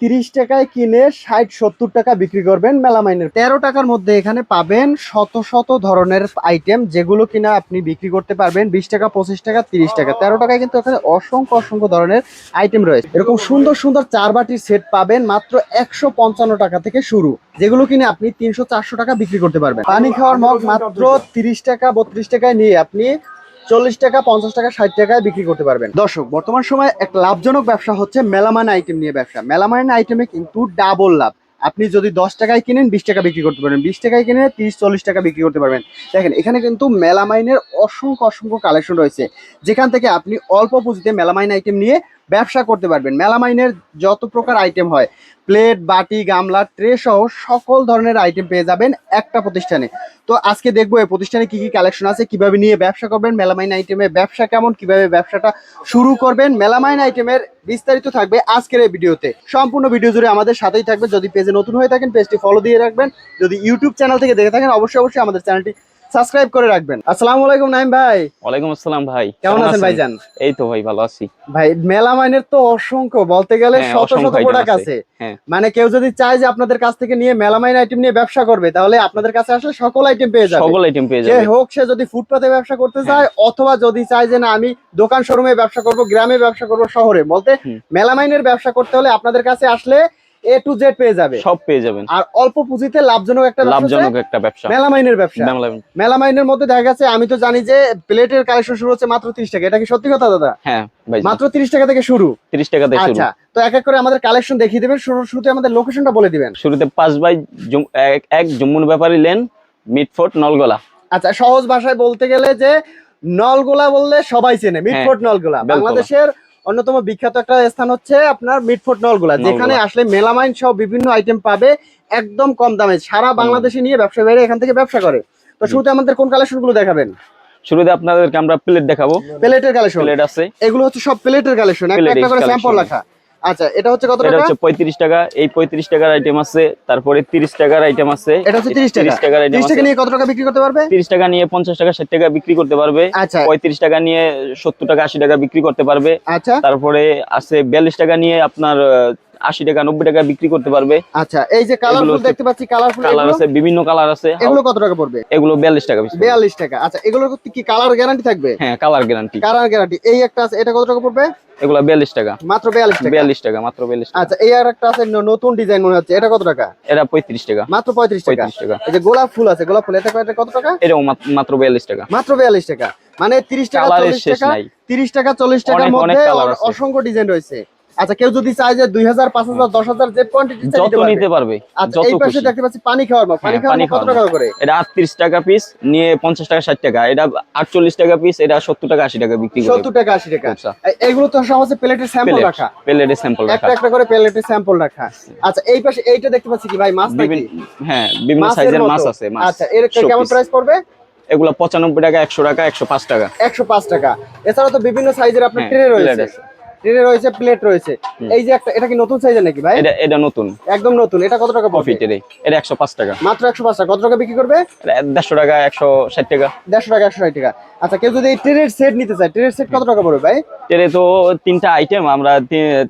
তিরিশ টাকায় কিনে ষাট, সত্তর টাকা বিক্রি করবেন মেলামাইনের। তেরো টাকার মধ্যে এখানে পাবেন শত শত ধরনের আইটেম যেগুলো কিনা আপনি বিক্রি করতে পারবেন। বিশ টাকা, পঁচিশ টাকা, তিরিশ টাকা। তেরো টাকায় কিন্তু এখানে অসংখ্য অসংখ্য ধরনের আইটেম রয়েছে। এরকম সুন্দর সুন্দর চার বাটির সেট পাবেন মাত্র একশো পঞ্চান্ন টাকা থেকে শুরু, যেগুলো কিনে আপনি তিনশো, চারশো টাকা বিক্রি করতে পারবেন। পানি খাওয়ার মগ মাত্র তিরিশ টাকা, বত্রিশ টাকায় নিয়ে আপনি চল্লিশ টাকা, পঞ্চাশ টাকা, ষাট টাকায় বিক্রি করতে পারবেন। দর্শক, বর্তমান সময় এক লাভজনক ব্যবসা হচ্ছে মেলামাইন আইটেম নিয়ে ব্যবসা। মেলামাইন আইটেমে কিন্তু ডাবল লাভ। আপনি যদি দশ টাকায় কিনেন, বিশ টাকা বিক্রি করতে পারবেন। বিশ টাকায় কিনে তিরিশ, চল্লিশ টাকা বিক্রি করতে পারবেন। দেখেন, এখানে কিন্তু মেলামাইনের অসংখ্য অসংখ্য কালেকশন রয়েছে। যেখান থেকে আপনি অল্প পুঁজিতে মেলামাইন আইটেম নিয়ে ব্যবসা করতে পারবেন। মেলামাইনের যত প্রকার আইটেম হয় প্লেট বাটি, গামলা ট্রে সহ সকল ধরনের আইটেম পেয়ে যাবেন একটা প্রতিষ্ঠানে। তো আজকে দেখব এই প্রতিষ্ঠানে কি কি কালেকশন আছে, কীভাবে নিয়ে ব্যবসা করবেন, মেলামাইন আইটেমের ব্যবসা কেমন, কীভাবে ব্যবসাটা শুরু করবেন, মেলামাইন আইটেমের বিস্তারিত থাকবে আজকের এই ভিডিওতে। সম্পূর্ণ ভিডিও জুড়ে আমাদের সাথেই থাকবে যদি পেজে নতুন হয়ে থাকেন পেজটি ফলো দিয়ে রাখবেন। যদি ইউটিউব চ্যানেল থেকে দেখে থাকেন, অবশ্যই অবশ্যই আমাদের চ্যানেলটি সাবস্ক্রাইব করে রাখবেন। আসসালামু আলাইকুম নাইম ভাই। ওয়ালাইকুম আসসালাম ভাই কেমন আছেন ভাইজান? এই তো ভাই ভালো আছি। ভাই মেলামাইনের তো অসংখ্য বলতে গেলে হ্যাঁ, শত শত প্রোডাক্ট আছে। হ্যাঁ। মানে কেউ যদি চায় যে আপনাদের কাছ থেকে নিয়ে মেলা মাইন আইটেম নিয়ে ব্যবসা করবে তাহলে আপনাদের কাছে আসলে সকল আইটেম পেয়ে যাবে। সকল আইটেম পেয়ে যে যাবে। হোক সে যদি ফুটপাতে ব্যবসা করতে হ্যাঁ। চায় অথবা যদি চায় যে না আমি দোকান শোরুমে ব্যবসা করব গ্রামে ব্যবসা করব শহরে বলতে মেলা মাইনের ব্যবসা করতে হলে আপনাদের কাছে আসলে এ টু জেড পেয়ে যাবে। সব পেয়ে যাবেন। আর অল্প পুঁজিতে লাভজনক একটা লাভজনক একটা ব্যবসা। মেলামাইনের ব্যবসা। মেলামাইনের মধ্যে দেখা গেছে আমি তো জানি যে প্লেটের কালেকশন শুরু হচ্ছে মাত্র তিরিশ টাকা। এটা কি সত্যি কথা দাদা? হ্যাঁ ভাই। মাত্র তিরিশ টাকা থেকে শুরু। তিরিশ টাকা থেকে শুরু। আচ্ছা তো এক এক করে আমাদের কালেকশন দেখিয়ে দিবেন। শুরু শুরুতে আমাদের লোকেশনটা বলে দিবেন। শুরুতে পাঁচ বাই এক- জম্মুর ব্যাপারী লেন মিটফোর্ট নলগোলা। আচ্ছা সহজ ভাষায় বলতে গেলে যে নলগোলা বললে সবাই চেনে মিটফোর্ট নলগোলা। বেলতলা। বাংলাদেশের অন্যতম বিখ্যাত একটা স্থান হচ্ছে আপনার মিটফোর্ট নলগোলা। যেখানে আসলে মেলামাইন সহ বিভিন্ন আইটেম পাবে একদম কম দামে। সারা বাংলাদেশে নিয়ে ব্যবসা বাইরে এখান থেকে ব্যবসা করে। তো শুরুতে আমাদের কোন কালেকশনগুলো দেখাবেন? শুরুতে আপনাদেরকে আমরা প্লেট দেখাবো। প্লেটের কালেকশন প্লেট আছে। এগুলো হচ্ছে সব প্লেটের কালেকশন একটা একটা করে স্যাম্পল রাখা। আচ্ছা এটা হচ্ছে কত এটা হচ্ছে পঁয়ত্রিশ টাকা। এই পঁয়ত্রিশ টাকার আইটেম আছে তারপরে তিরিশ টাকার আইটেম আছে। এটা হচ্ছে 30 টাকা। তিরিশ টাকার আইটেম 30 টাকা নিয়ে কত টাকা বিক্রি করতে পারবে? তিরিশ টাকা নিয়ে পঞ্চাশ টাকা ষাট টাকা বিক্রি করতে পারবে। আচ্ছা। পঁয়ত্রিশ টাকা নিয়ে সত্তর টাকা আশি টাকা বিক্রি করতে পারবে। আচ্ছা। তারপরে আছে বিয়াল্লিশ টাকা নিয়ে আপনার আশি টাকা নব্বই টাকা বিক্রি করতে পারবে। আচ্ছা এই যে কালারফুল দেখতে পাচ্ছি কালারফুল কালার আছে বিভিন্ন কালার আছে। এগুলো কত টাকা পড়বে? এগুলো বিয়াল্লিশ টাকা। বিয়াল্লিশ টাকা। আচ্ছা এগুলোর কি কালার গ্যারান্টি থাকবে? হ্যাঁ কালার গ্যারান্টি কালার গ্যারান্টি এই একটা আছে এটা কত টাকা পড়বে? এগুলো বিয়াল্লিশ টাকা। মাত্র বিয়াল্লিশ টাকা? বিয়াল্লিশ টাকা মাত্র বিয়াল্লিশ আচ্ছা এই আর একটা আছে নতুন ডিজাইন মনে হচ্ছে এটা কত টাকা? এটা পঁয়ত্রিশ টাকা। মাত্র পঁয়ত্রিশ টাকা। টাকা। এই যে গোলাপ ফুল আছে গোলাপ ফুল এটা কত টাকা? এটাও মাত্র বিয়াল্লিশ টাকা। মাত্র বিয়াল্লিশ টাকা। মানে তিরিশ টাকা চল্লিশ টাকা তিরিশ টাকা চল্লিশ টাকার মধ্যে। অসংখ্য ডিজাইন রয়েছে। আচ্ছা কেউ যদি চায় যে দুই হাজার পাঁচ হাজার দশ হাজার যে কোয়ান্টিটি যত নিতে পারবে আচ্ছা এই পাশে দেখতে পাচ্ছি পানি খাওয়ার মগ পানি হ্যাঁ, খাওয়ার কত টাকা করে? এটা আটত্রিশ টাকা পিস নিয়ে পঞ্চাশ টাকা ষাট টাকা। এটা আটচল্লিশ টাকা পিস এটা সত্তর টাকা আশি টাকা বিক্রি করে। সত্তর টাকা আশি টাকা। আচ্ছা। এগুলো তো সব হচ্ছে প্লেটের স্যাম্পল রাখা। প্লেটের স্যাম্পল রাখা। একটা একটা করে প্লেটের স্যাম্পল রাখা। আচ্ছা এই পাশে এইটা দেখতে পাচ্ছি কি ভাই মাছ নাকি? হ্যাঁ বিভিন্ন সাইজের মাছ আছে মাছ। আচ্ছা এর কেমন প্রাইস পড়বে? এগুলো পঁচানব্বই টাকা একশো টাকা একশো পাঁচ টাকা। একশো পাঁচ টাকা। এছাড়া তো বিভিন্ন সাইজের আপনার হ্যাঁ, ট্রে plate রয়েছে। আছে। ট্রে রয়েছে প্লেট রয়েছে। এই যে একটা এটা কি নতুন নাকি ভাই? এটা এটা নতুন। একদম নতুন। এটা কত টাকা কফি পড়বে এটা একশো পাঁচ টাকা। মাত্র একশো পাঁচ টাকা। কত টাকা বিক্রি করবে? এটা দেড়শো টাকা একশো ষাট টাকা। দেড়শো টাকা একশো ষাট টাকা। আচ্ছা কেউ যদি এই সেট নিতে চায় সেট কত টাকা পড়বে ভাই? টেরে তো তিনটা আইটেম আমরা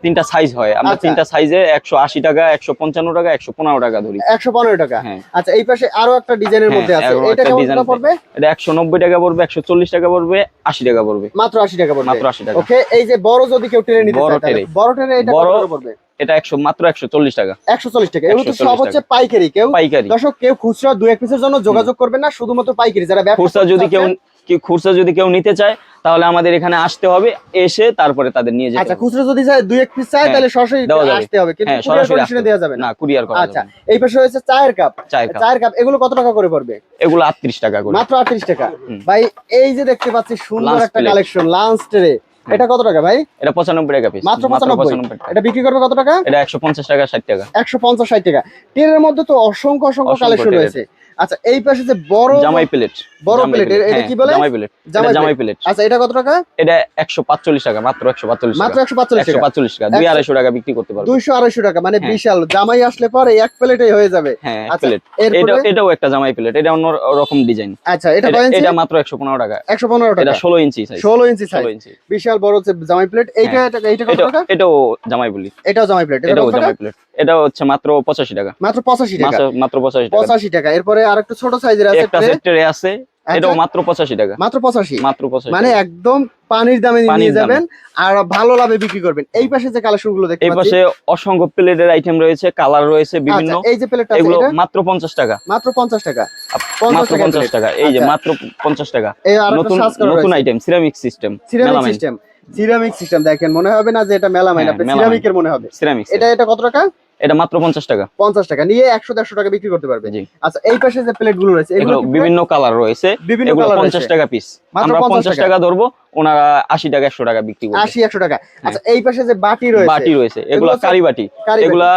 তিনটা সাইজ হয়। আমরা আচ্ছা। তিনটা সাইজে একশো আশি টাকা একশো পঞ্চান্ন টাকা একশো পনেরো টাকা ধরি। একশো পনেরো টাকা। হ্যাঁ। আচ্ছা এই পাশে আরও একটা ডিজাইনের মধ্যে হ্যাঁ, আছে। আরও এটা টাকা পড়বে? এটা একশো নব্বই টাকা পড়বে একশো চল্লিশ টাকা পড়বে আশি টাকা পড়বে। মাত্র আশি টাকা পড়বে। মাত্র 80 টাকা। ওকে এই যে বড় যদি কেউ ট্রেনে নিতে বড় তাহলে। বড় ট্রেনে এটা কত পড়বে? এটা একশো মাত্র একশো চল্লিশ টাকা। একশো চল্লিশ টাকা। এগুলো তো সব হচ্ছে পাইকারি। কেউ পাইকারি। দর্শক কেউ খুচরা দু এক পিসের জন্য যোগাযোগ করবেন না শুধুমাত্র পাইকারি। যারা ব্যবসা খুচরা যদি কেউ কি খুচরা যদি কেউ নিতে চায় তাহলে আমাদের এখানে আসতে হবে এসে তারপরে তাদের নিয়ে যেতে আচ্ছা খুচরা যদি চায় দুই এক পিস চায় হ্যাঁ, তাহলে সরাসরি আসতে হবে। কিন্তু হ্যাঁ কুরিয়ার সরাসরি কন্ডিশনে দেওয়া যাবে না। কুরিয়ার করা আচ্ছা এই পাশে রয়েছে চায়ের কাপ। চায়ের কাপ। এগুলো কত টাকা করে পড়বে? এগুলো আটত্রিশ টাকা করে। মাত্র আটত্রিশ টাকা। ভাই এই যে দেখতে পাচ্ছি সুন্দর একটা কালেকশন লাঞ্চ ট্রে এটা কত টাকা ভাই? এটা পঁচানব্বই টাকা পিস মাত্র পঁচানব্বই। টাকা এটা বিক্রি করবে কত টাকা? এটা একশো পঞ্চাশ টাকা ষাট টাকা। একশো পঞ্চাশ ষাট টাকা। টেনের মধ্যে তো অসংখ্য অসংখ্য কালেকশন। রয়েছে। আচ্ছা এই পাশে যে বড় জামাই প্লেট বড় plate, এটা হ্যাঁ, কি বলে? জামাই প্লেট জামাই প্লেট। আচ্ছা এটা কত টাকা? এটা একশো পাঁচচল্লিশ টাকা মাত্র একশো পাঁচচল্লিশ মাত্র টাকা। একশো পাঁচচল্লিশ একশো টাকা পাঁচচল্লিশ টাকা দুই একশো- আড়াইশো টাকা বিক্রি করতে পারবে। দুইশো আড়াইশো টাকা মানে হ্যাঁ। বিশাল। জামাই আসলে পরে এক প্লেটেই হয়ে যাবে। হ্যাঁ এক আচ্ছা প্লেট। এটা এটাও একটা জামাই প্লেট এটা অন্য রকম ডিজাইন। আচ্ছা এটা কয় ইঞ্চি? এটা মাত্র একশো পনেরো টাকা। একশো পনেরো এটা টাকা ষোলো ইঞ্চি সাইজ ষোলো ইঞ্চি সাইজ ষোলো ইঞ্চি। বিশাল বড় হচ্ছে জামাই প্লেট এইটা এটা- এইটা কত টাকা? এটাও জামাই বলি এটাও জামাই প্লেট। এটা এটাও জামাই প্লেট। এটা হচ্ছে মাত্র পঁচাশি টাকা। মাত্র পঁচাশি টাকা। মাত্র- মাত্র পঁচাশি টাকা। পঁচাশি টাকা। এরপরে আর একটু ছোট সাইজের আছে একটা সেক্টরে আছে। এটাও মাত্র পঁচাশি টাকা। মাত্র পঁচাশি? মাত্র পঁচাশি মানে একদম পানির দামে নিয়ে যাবেন আর ভালো লাভে বিক্রি করবেন। এই পাশে যে কালেকশনগুলো দেখতে এই পাশে অসংখ্য প্লেটের আইটেম রয়েছে কালার রয়েছে বিভিন্ন। আচ্ছা, এই যে প্লেটটা এগুলো মাত্র পঞ্চাশ টাকা। মাত্র পঞ্চাশ টাকা। আপ- 50 মাত্র টাকা এই যে আচ্ছা। মাত্র পঞ্চাশ টাকা। এই আর নতুন নতুন item ceramic system ceramic system ceramic system দেখেন মনে হবে না যে এটা মেলামাইন হ্যাঁ, আপনি সিরামিকের মনে হবে। সিরামিক এটা এটা কত টাকা? এটা মাত্র পঞ্চাশ টাকা। পঞ্চাশ টাকা নিয়ে একশো দেড়শো টাকা বিক্রি করতে পারবে। আচ্ছা এই পাশে যে প্লেটগুলো রয়েছে এগুলো বিভিন্ন কালার রয়েছে। এগুলো কালার পঞ্চাশ টাকা পিস আমরা 50 পঞ্চাশ টাকা। ধরবো ওনারা আশি টাকা একশো টাকা বিক্রি করবে। আশি একশো টাকা। আচ্ছা এই পাশে যে বাটি রয়েছে বাটি রয়েছে এগুলো কারি বাটি। এগুলা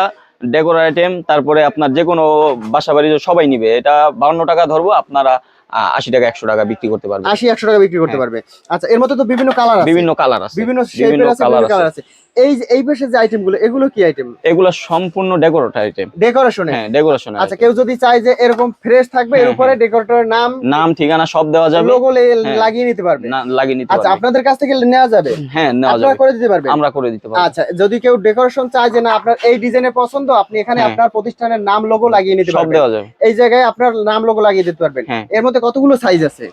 ডেকোর আইটেম তারপরে আপনার যে কোনো বাসা বাড়ি সবাই নিবে। এটা বাউন্ন টাকা ধরবো আপনারা আশি টাকা একশো টাকা বিক্রি করতে পারবেন আশি একশো টাকা বিক্রি করতে হ্যাঁ। পারবে। আচ্ছা এর মধ্যে তো বিভিন্ন কালার আছে। বিভিন্ন কালার আছে। বিভিন্ন কালার আছে এই এই পাশে যে আইটেমগুলো এগুলো কি আইটেম এগুলো সম্পূর্ণ ডেকোরেট আইটেম ডেকোরেশনে হ্যাঁ ডেকোরেশন আচ্ছা কেউ যদি চায় যে এরকম ফ্রেশ থাকবে এর হ্যাঁ, উপরে ডেকোরেটরের নাম নাম ঠিকানা সব দেওয়া যাবে। লোগো হ্যাঁ। লাগিয়ে নিতে পারবে। না লাগিয়ে নিতে আচ্ছা আপনাদের কাছ থেকে নেওয়া যাবে? হ্যাঁ নেওয়া আপনারা যাবে। করে দিতে পারবেন? আমরা করে দিতে পারব। আচ্ছা যদি কেউ ডেকোরেশন চায় যে না আপনার এই ডিজাইনের পছন্দ আপনি এখানে হ্যাঁ। আপনার প্রতিষ্ঠানের নাম লোগো লাগিয়ে নিতে সব পারবেন। দেওয়া যাবে। এই জায়গায় আপনার নাম লোগো লাগিয়ে দিতে পারবেন। হ্যাঁ। এর মধ্যে কতগুলো সাইজ আছে?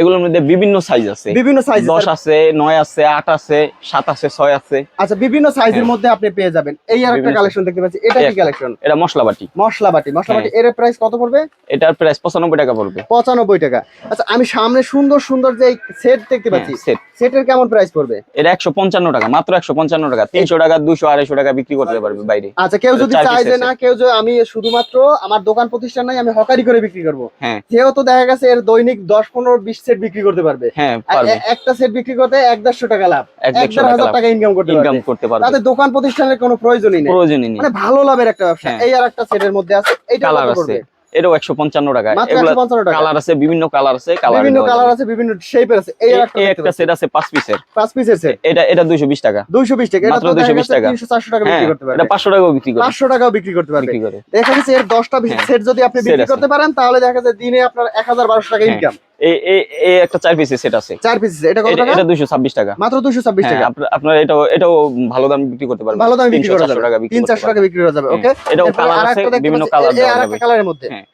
এগুলোর মধ্যে বিভিন্ন সাইজ আছে। বিভিন্ন সাইজ দশ আছে। নয় আছে আট আছে সাত আছে ছয় আছে। আচ্ছা বিভিন্ন সাইজের হ্যাঁ। মধ্যে আপনি পেয়ে যাবেন। এই আর একটা কালেকশন দেখতে পাচ্ছি। এটা কি কালেকশন এটা মশলা বাটি মশলা বাটি মশলা হ্যাঁ। বাটি এর প্রাইস কত পড়বে? এটার প্রাইস পঁচানব্বই টাকা পড়বে। পঁচানব্বই টাকা। আচ্ছা আমি সামনে সুন্দর সুন্দর যে সেট দেখতে পাচ্ছি সেট সেটের কেমন প্রাইস পড়বে? এটা একশো পঞ্চান্ন টাকা মাত্র একশো পঞ্চান্ন টাকা। তিনশো টাকা দুশো আড়াইশো টাকা বিক্রি করতে পারবে বাইরে। আচ্ছা কেউ যদি চায় যে না কেউ যে আমি শুধুমাত্র আমার দোকান প্রতিষ্ঠান নাই আমি হকারি করে বিক্রি করব। হ্যাঁ। তো দেখা গেছে এর দৈনিক দশ পনেরো বিশ সেট বিক্রি করতে পারবে। হ্যাঁ একটা সেট বিক্রি করতে এক দেড়শো টাকা লাভ। এক দেড় হাজার টাকা ইনকাম করতে ইনকাম করতে পারবে। তাদের দোকান প্রতিষ্ঠানের কোনো প্রয়োজনই নেই। প্রয়োজনই নেই। মানে ভালো লাভের একটা ব্যবসা। হ্যাঁ। এই আর একটা সেটের মধ্যে আছে এইটা কালার আছে। এটাও একশো পঞ্চান্ন টাকা এগুলো টাকা কালার আছে বিভিন্ন কালার আছে কালার বিভিন্ন কালার আছে বিভিন্ন শেপের আছে এই একটা এই দেখতে একটা পাচ্ছি। সেট আছে পাঁচ পিসের পাঁচ পিসের সেট এটা এটা দুইশো বিশ টাকা। দুইশো বিশ টাকা। এটা মাত্র তো দেখা 220 টাকা। চারশো টাকা হ্যাঁ বিক্রি করতে পারবে। এটা পাঁচশো টাকাও বিক্রি করে। টাকাও বিক্রি করতে পারবে। দেখা যাচ্ছে এর দশটা হ্যাঁ। সেট যদি আপনি বিক্রি করতে পারেন তাহলে দেখা যায় দিনে আপনার এক হাজার বারোশো টাকা হ্যাঁ। ইনকাম এই এই এই একটা চার পিসের সেট আছে। চার পিস এটা কত টাকা? এটা মাত্র হ্যাঁ, টাকা? আপনা- এটাও এটাও ভালো দাম বিক্রি করতে পারবেন। ভালো দামে বিক্রি করা যাবে। টাকা বিক্রি তিন করতে চারশো টাকা বিক্রি করা যাবে ওকে এটাও কালার আছে বিভিন্ন কালার এই- এই দেওয়া যাবে। কালারের মধ্যে। হ্যাঁ।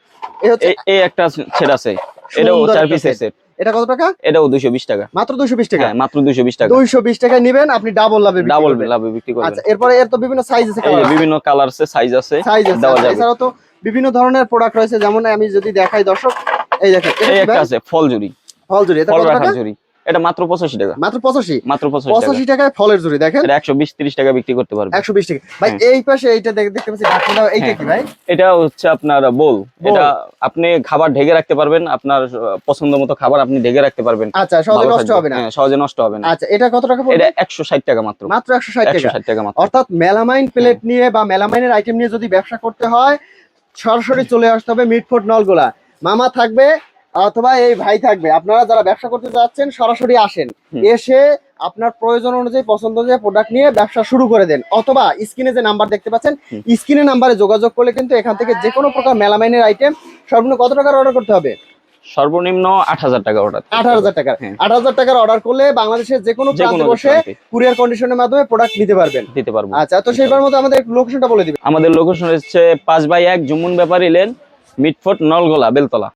এই হচ্ছে এই- এই একটা সেট আছে। এটাও চার পিসের সেট এটা কত টাকা? এটাও মাত্র মাত্র নিবেন আপনি ডাবল লাভে ডাবল। লাভে বিক্রি করবেন। আচ্ছা এরপরে এর তো বিভিন্ন সাইজ আছে বিভিন্ন কালার আছে সাইজ আছে সাইজ আছে দেওয়া আচ্ছা, এছাড়াও তো বিভিন্ন ধরনের প্রোডাক্ট রয়েছে যেমন আমি যদি দেখাই দর্শক এই দেখেন এই একটা আছে ফল জুড়ি ফল জুড়ি এটা কত টাকা? জুড়ি এটা মাত্র পঁচাশি টাকা। মাত্র পঁচাশি? মাত্র পঁচাশি টাকা। পঁচাশি টাকায় ফলের জুড়ি দেখেন। এটা একশো বিশ তিরিশ টাকা বিক্রি করতে পারবে। একশো বিশ টাকা। ভাই হ্যাঁ। এই পাশে এইটা দেখ- দেখতে পাচ্ছি ঢাকনা এইটা হ্যাঁ। কি ভাই? এটা হচ্ছে আপনার বোল। এটা আপনি খাবার ঢেকে রাখতে পারবেন আপনার পছন্দ মতো খাবার আপনি ঢেকে রাখতে পারবেন। আচ্ছা সহজে নষ্ট হবে না। হ্যাঁ, সহজে নষ্ট হবে না। আচ্ছা এটা কত টাকা পড়বে? এটা একশো ষাট টাকা মাত্র। মাত্র একশো ষাট একশো টাকা ষাট টাকা মাত্র। অর্থাৎ মেলামাইন প্লেট নিয়ে বা মেলামাইনের আইটেম নিয়ে যদি ব্যবসা করতে হয় সরাসরি চলে আসতে হবে মিটফোর্ট নলগোলা। মামা থাকবে অথবা এই ভাই থাকবে। আপনারা যারা ব্যবসা করতে যাচ্ছেন সরাসরি আসেন। এসে আপনার প্রয়োজন অনুযায়ী পছন্দ অনুযায়ী প্রোডাক্ট নিয়ে ব্যবসা শুরু করে দেন। অথবা স্ক্রিনে যে নাম্বার দেখতে পাচ্ছেন স্ক্রিনে নাম্বারে যোগাযোগ করলে কিন্তু এখান থেকে যে কোনো প্রকার মেলামাইনের আইটেম সর্বনিম্ন কত টাকার অর্ডার করতে হবে? সর্বনিম্ন আট হাজার টাকা অর্ডার আঠারো হাজার হ্যাঁ। আট হাজার টাকার অর্ডার করলে বাংলাদেশের যে কোনো প্রান্তে বসে কুরিয়ার কন্ডিশনের মাধ্যমে প্রোডাক্ট নিতে পারবেন। দিতে পারব। আচ্ছা তো সেইবার মতো আমাদের লোকেশনটা বলে দিবেন। আমাদের লোকেশন হচ্ছে পাঁচ বাই এক জুমুন ব্যাপারী লেন মিটফোর্ট নলগোলা বেলতলা।